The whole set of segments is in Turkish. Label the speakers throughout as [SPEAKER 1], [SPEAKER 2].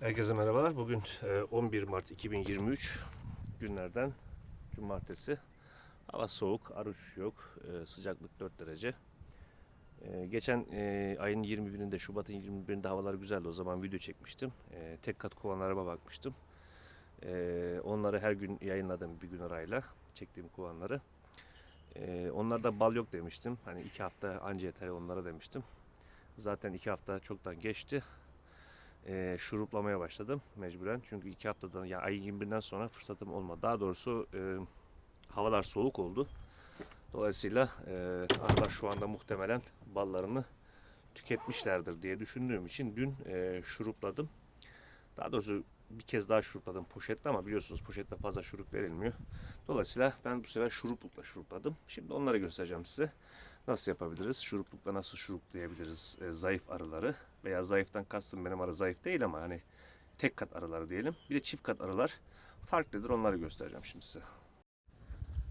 [SPEAKER 1] Herkese merhabalar. Bugün e, 11 Mart 2023 günlerden cumartesi. Hava soğuk, arış yok, e, sıcaklık 4 derece. E, Geçen e, ayın 21'inde, Şubat'ın 21'inde havalar güzeldi. O zaman video çekmiştim. E, Tek kat kovanlarıma bakmıştım. E, Onları her gün yayınladım bir gün arayla. Çektiğim kovanları. E, Onlarda bal yok demiştim. Hani iki hafta anca yeter onlara demiştim. Zaten iki hafta çoktan geçti e, şuruplamaya başladım mecburen. Çünkü iki haftadan yani ayın 21'den sonra fırsatım olmadı. Daha doğrusu e, havalar soğuk oldu. Dolayısıyla e, arılar şu anda muhtemelen ballarını tüketmişlerdir diye düşündüğüm için dün e, şurupladım. Daha doğrusu bir kez daha şurupladım poşette ama biliyorsunuz poşette fazla şurup verilmiyor. Dolayısıyla ben bu sefer şuruplukla şurupladım. Şimdi onları göstereceğim size. Nasıl yapabiliriz? Şuruplukla nasıl şuruplayabiliriz e, zayıf arıları? Veya zayıftan kastım benim arı zayıf değil ama hani tek kat arıları diyelim. Bir de çift kat arılar farklıdır. Onları göstereceğim şimdi size.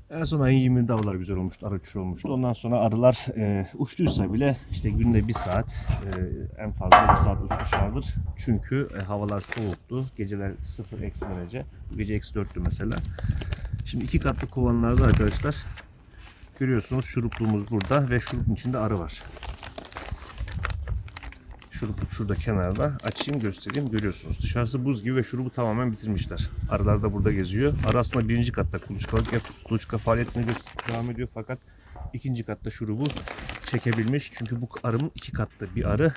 [SPEAKER 1] En son ayın 20'inde havalar güzel olmuştu, arı uçuşu olmuştu. Ondan sonra arılar e, uçtuysa bile işte günde bir saat, e, en fazla bir saat uçmuşlardır. Çünkü e, havalar soğuktu. Geceler 0 eksi derece. Bu gece eksi 4'tü mesela. Şimdi iki katlı kovanlarda arkadaşlar görüyorsunuz şurupluğumuz burada ve şurupun içinde arı var. Şurupluk şurada kenarda. Açayım göstereyim. Görüyorsunuz. Dışarısı buz gibi ve şurubu tamamen bitirmişler. Arılar da burada geziyor. Arı aslında birinci katta kuluçkalık yap, kuluçka faaliyetini devam ediyor fakat ikinci katta şurubu çekebilmiş. Çünkü bu arının iki katlı bir arı.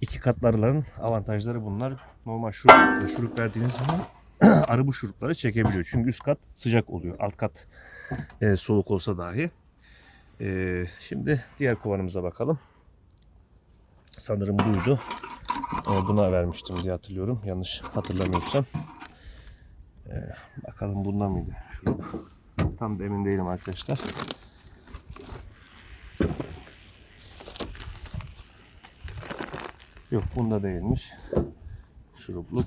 [SPEAKER 1] İki katlı arıların avantajları bunlar. Normal şurupla şurup verdiğiniz zaman arı bu şurupları çekebiliyor. Çünkü üst kat sıcak oluyor. Alt kat e, soğuk olsa dahi. E, şimdi diğer kovanımıza bakalım. Sanırım buydu. Buna vermiştim diye hatırlıyorum. Yanlış hatırlamıyorsam. E, bakalım bundan mıydı? Şurup. Tam da emin değilim arkadaşlar. Yok bunda değilmiş. Şurupluk.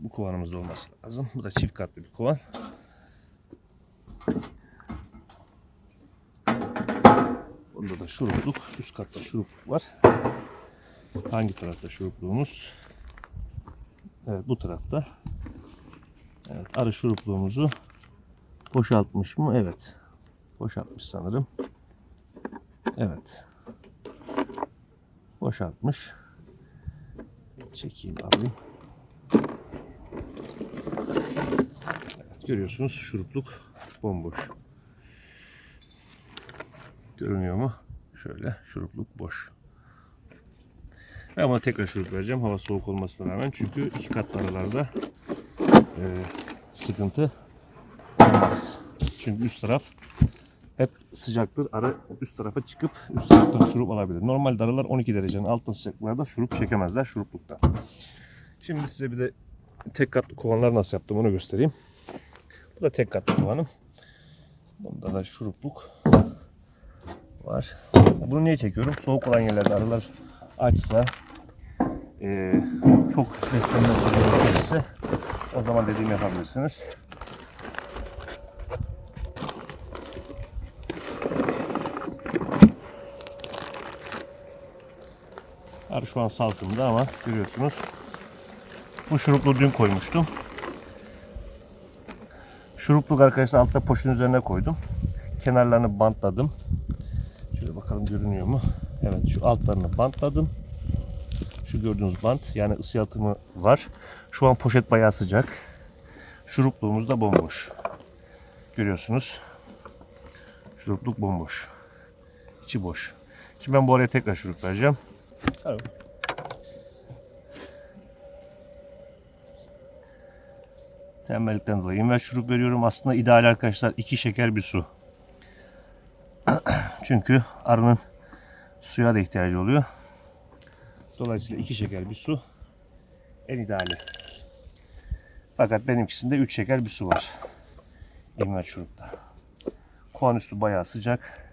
[SPEAKER 1] Bu kovanımızda olması lazım. Bu da çift katlı bir kovan. Bunda da şurupluk. Üst katta şurupluk var. Hangi tarafta şurupluğumuz? Evet bu tarafta. Evet arı şurupluğumuzu boşaltmış mı? Evet. Boşaltmış sanırım. Evet. Boşaltmış. Çekeyim alayım. Evet, görüyorsunuz şurupluk bomboş. Görünüyor mu? Şöyle şurupluk boş. Ben buna tekrar şurup vereceğim hava soğuk olmasına rağmen. Çünkü iki katlı aralarda e, sıkıntı olmaz. Çünkü üst taraf hep sıcaktır. Arı üst tarafa çıkıp üst taraftan şurup alabilir. Normalde arılar 12 derecenin altında sıcaklıklarda şurup çekemezler şuruplukta. Şimdi size bir de tek katlı kovanlar nasıl yaptım onu göstereyim. Bu da tek katlı kovanım. Bunda da şurupluk var. Bunu niye çekiyorum? Soğuk olan yerlerde arılar açsa eee, çok beslenmesi gerekirse o zaman dediğimi yapabilirsiniz. Arı şu an salkımda ama görüyorsunuz. Bu şuruplu dün koymuştum. Şurupluk arkadaşlar altta poşun üzerine koydum. Kenarlarını bantladım. Görünüyor mu? Evet şu altlarını bantladım. Şu gördüğünüz bant yani ısı yalıtımı var. Şu an poşet bayağı sıcak. Şurupluğumuz da bomboş. Görüyorsunuz. Şurupluk bomboş. İçi boş. Şimdi ben bu araya tekrar şurup vereceğim. Tamam. Tembellikten dolayı ve şurup veriyorum. Aslında ideal arkadaşlar iki şeker bir su. Çünkü arının suya da ihtiyacı oluyor. Dolayısıyla iki şeker bir su en ideali. Fakat benimkisinde 3 şeker bir su var. İmmet şurupta. Kovan üstü bayağı sıcak.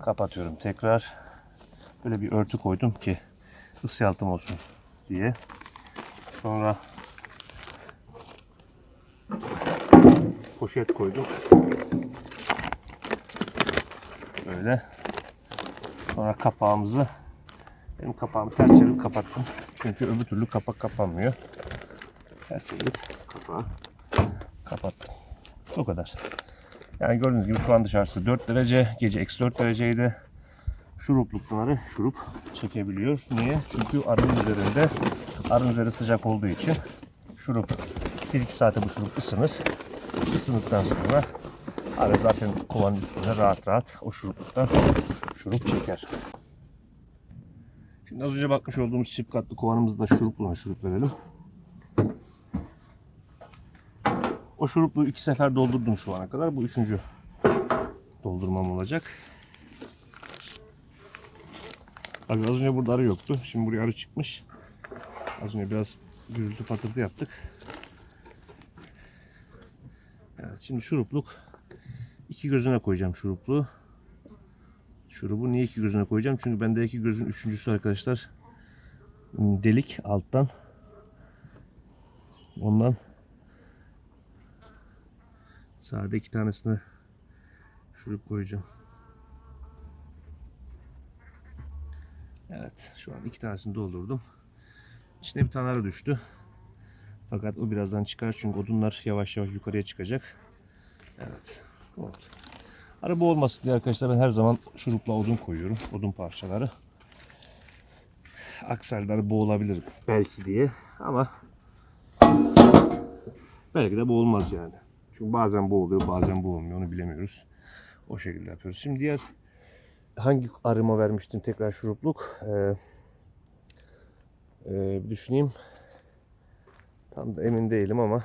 [SPEAKER 1] Kapatıyorum tekrar. Böyle bir örtü koydum ki ısı yalıtım olsun diye. Sonra poşet koydum. Böyle. Sonra kapağımızı benim kapağımı ters çevirip kapattım. Çünkü öbür türlü kapak kapanmıyor. Ters çevirip kapağı kapattım. O kadar. Yani gördüğünüz gibi şu an dışarısı 4 derece. Gece eksi 4 dereceydi. Şuruplukları şurup çekebiliyor. Niye? Çünkü arının üzerinde arının üzeri sıcak olduğu için şurup 1-2 saate bu şurup ısınır. Isındıktan sonra arı zaten kovanın üstünde rahat rahat o şurupluktan şurup çeker. Şimdi az önce bakmış olduğumuz çift katlı kovanımızda şurupla şurup verelim. O şuruplu iki sefer doldurdum şu ana kadar. Bu üçüncü doldurmam olacak. Abi az önce burada arı yoktu. Şimdi buraya arı çıkmış. Az önce biraz gürültü patırtı yaptık. Evet şimdi şurupluk iki gözüne koyacağım şuruplu. Şurubu niye iki gözüne koyacağım? Çünkü bende iki gözün üçüncüsü arkadaşlar delik alttan. Ondan sade iki tanesine şurup koyacağım. Evet şu an iki tanesini doldurdum. İçine bir tane arı düştü. Fakat o birazdan çıkar çünkü odunlar yavaş yavaş yukarıya çıkacak. Evet oldu. Araba olmasın diye arkadaşlar ben her zaman şurupla odun koyuyorum. Odun parçaları. Akselleri boğulabilir belki diye ama belki de boğulmaz yani. Çünkü bazen boğuluyor bazen boğulmuyor onu bilemiyoruz. O şekilde yapıyoruz. Şimdi diğer hangi arıma vermiştim tekrar şurupluk? Ee, e, bir düşüneyim. Tam da emin değilim ama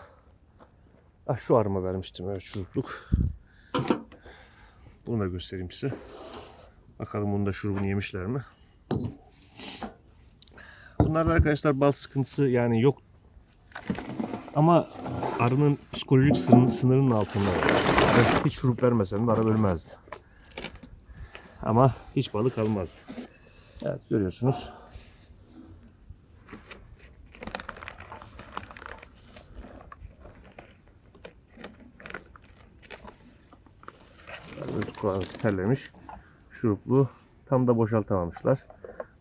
[SPEAKER 1] ah, şu arıma vermiştim evet şurupluk. Bunu da göstereyim size. Bakalım bunun da şurubunu yemişler mi? Bunlarda arkadaşlar bal sıkıntısı yani yok. Ama arının psikolojik sınırının, sınırının altında. Yani hiç şurup vermesem de arı ölmezdi. Ama hiç balık almazdı. Evet görüyorsunuz. Evet, kulağını terlemiş. Şuruplu. Tam da boşaltamamışlar.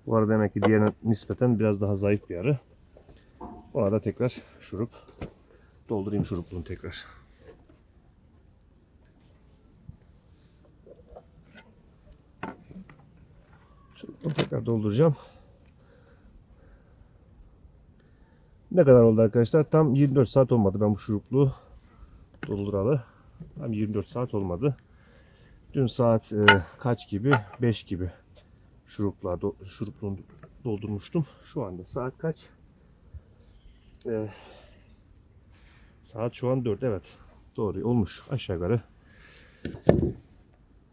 [SPEAKER 1] Bu arada demek ki diğerine nispeten biraz daha zayıf bir arı. Bu arada tekrar şurup doldurayım şurupluğunu tekrar. Şurupluğunu tekrar dolduracağım. Ne kadar oldu arkadaşlar? Tam 24 saat olmadı ben bu şurupluğu dolduralı. Tam 24 saat olmadı. Dün saat e, kaç gibi? 5 gibi şurupla do, şurupluğunu doldurmuştum. Şu anda saat kaç? E, saat şu an 4 evet. Doğru olmuş aşağı yukarı.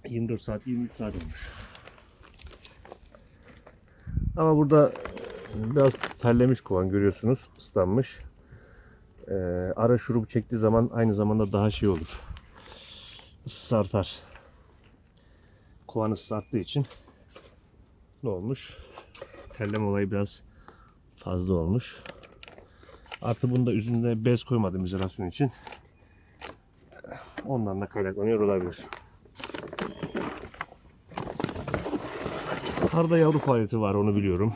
[SPEAKER 1] 24 saat 23 saat olmuş. Ama burada biraz terlemiş kovan görüyorsunuz. ıslanmış. Ee, ara şurubu çektiği zaman aynı zamanda daha şey olur. Isısı artar kovan ıslattığı için ne olmuş? Terleme olayı biraz fazla olmuş. Artı bunda üzerinde bez koymadım izolasyon için. Ondan da kaynaklanıyor olabilir. Karda yavru faaliyeti var onu biliyorum.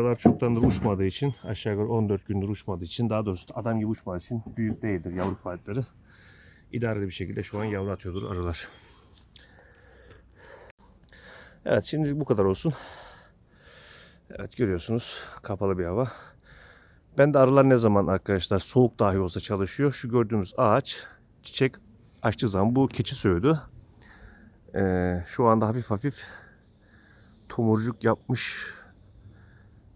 [SPEAKER 1] Ama aralar çoktandır uçmadığı için aşağı yukarı 14 gündür uçmadığı için daha doğrusu adam gibi uçmadığı için büyük değildir yavru faaliyetleri. İdareli bir şekilde şu an yavru atıyordur arılar. Evet şimdi bu kadar olsun. Evet görüyorsunuz kapalı bir hava. Ben de arılar ne zaman arkadaşlar soğuk dahi olsa çalışıyor. Şu gördüğümüz ağaç çiçek açtığı zaman bu keçi söğüdü. Ee, şu anda hafif hafif tomurcuk yapmış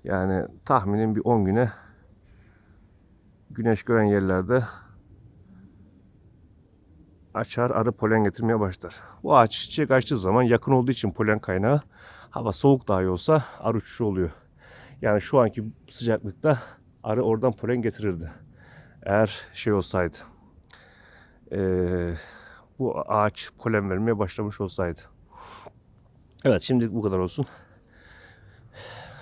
[SPEAKER 1] yani tahminim bir 10 güne güneş gören yerlerde açar arı polen getirmeye başlar. Bu ağaç çiçek açtığı zaman yakın olduğu için polen kaynağı hava soğuk dahi olsa arı uçuşu oluyor. Yani şu anki sıcaklıkta arı oradan polen getirirdi. Eğer şey olsaydı ee, bu ağaç polen vermeye başlamış olsaydı. Evet şimdi bu kadar olsun.